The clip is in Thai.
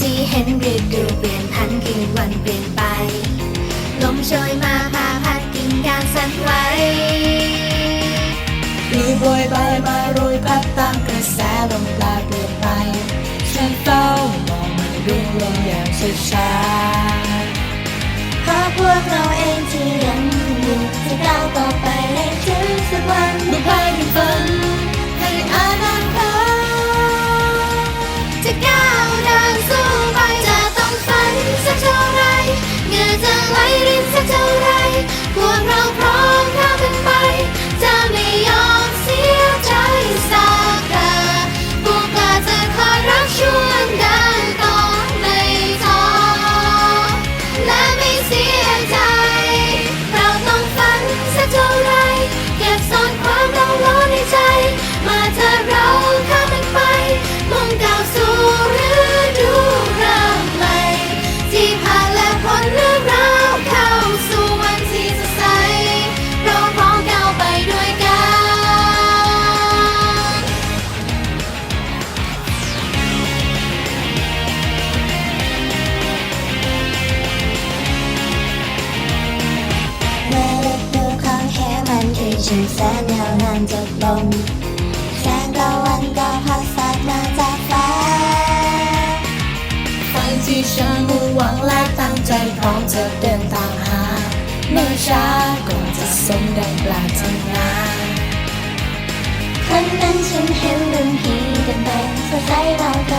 ที่เห็นฤดูเปลี่ยนพันคืนวันเปลี่ยนไป ลมโชยมาพาพัดกิ่งก้านสั่นไหวดูโบยใบมาโรยพัดตามกระแสลมปลาเปลี่ยนไป ฉันเฝ้ามองมันรุ่งลงอย่างช้าเพราะพวกเราเองที่ยังอยู่จะก้าวต่อไป ช่างแสนยาวนานจบลงแสงตะวันก็พัดสาดมาจากฟ้าฝันที่ฉันมุ่หวังและตั้งใจพร้อมจะเดินตามหาเม่ช้าก็จะสมดังปรารถนาคนนั้นฉันเห็นรุ่นพี่เดินไปสดใสเรา